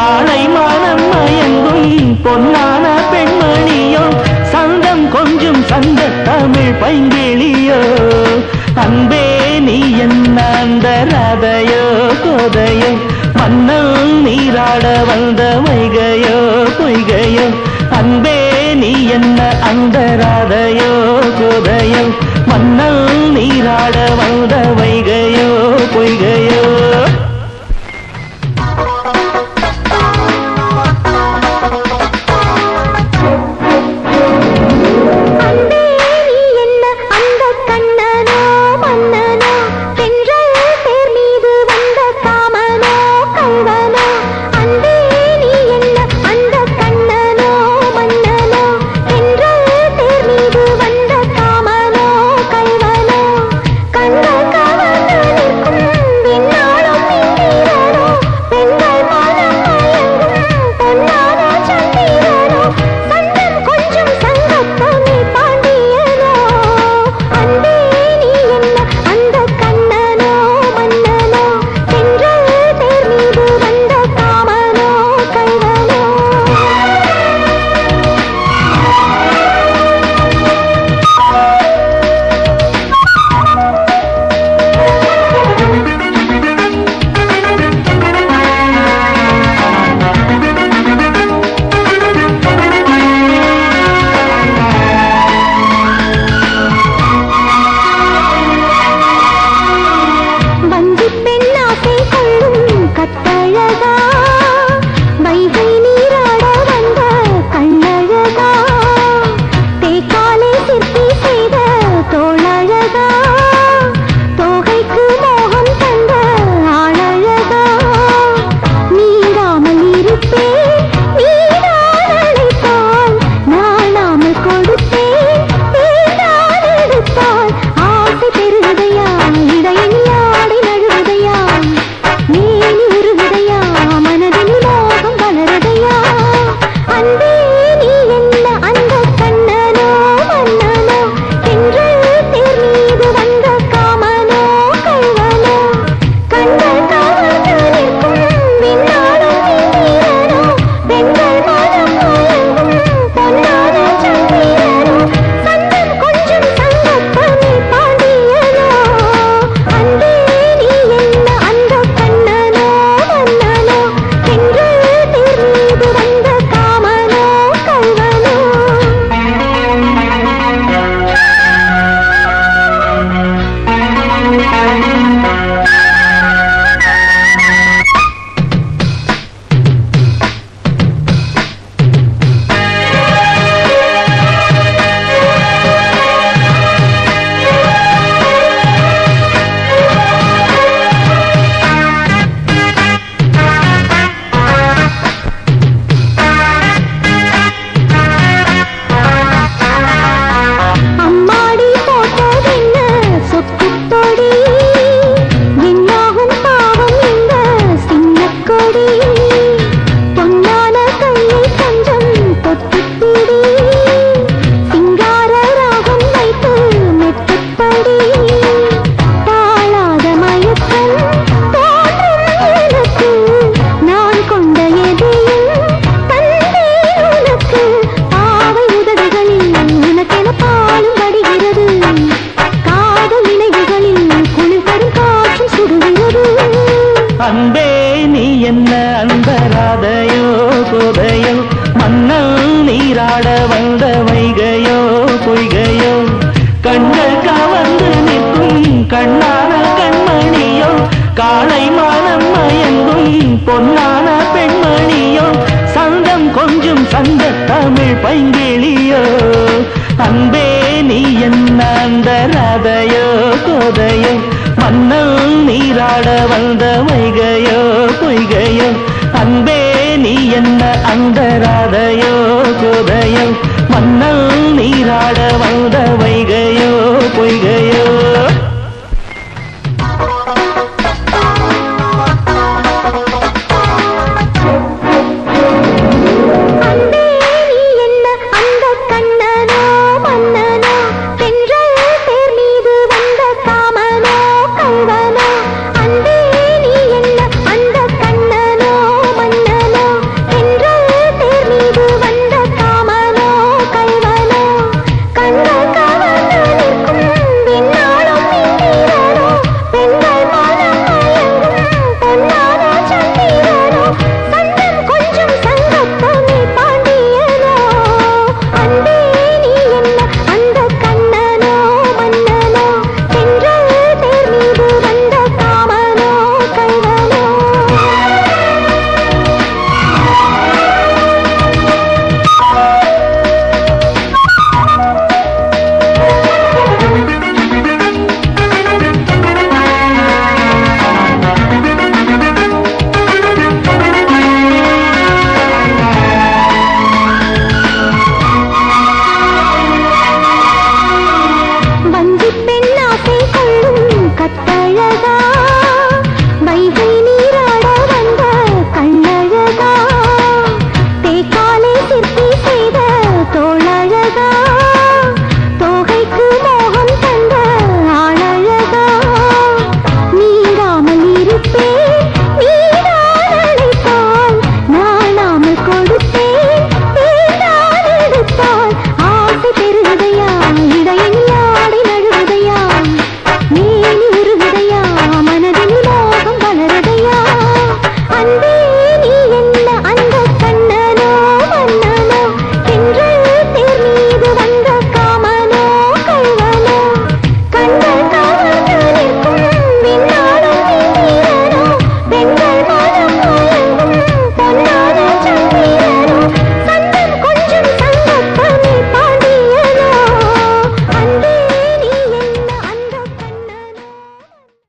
காளை மானம் மயங்கும் பொன்னான பெண்மணியோ சந்தம் கொஞ்சம் சந்த தமிழ் பைங்கிழியோ அன்பே நீ என்ன அந்த ரதையோ கோதையோ மன்னல் நீராட வந்த வைகையோ பொய்கையோ அன்பே நீ என்ன அந்த ராதையோ கோதையோ மன்னல் நீராட வந்த வைகையோ பொய்கையோ அன்பே நீ என்ன அன்பராதையோ கோதையோ? மன்னல் நீராட வந்த வைகையோ பொய்கையோ? கண்கள் கவர்ந்து நிற்கும் கண்ணான கண்மணியோ? காளை மானம் மயங்கும் பொன்னான பெண்மணியோ? சந்தம் கொஞ்சம் சந்த தமிழ் பைங்கிழியோ அன்பே நீ என்ன அந்த ராதையோ கோதையோ? மன்னல் நீராட வந்த வைகையோ பொய்கையோ அன்பே நீ என்ன அந்த ராதையோ கோதையோ மன்னல் நீராட வந்தவை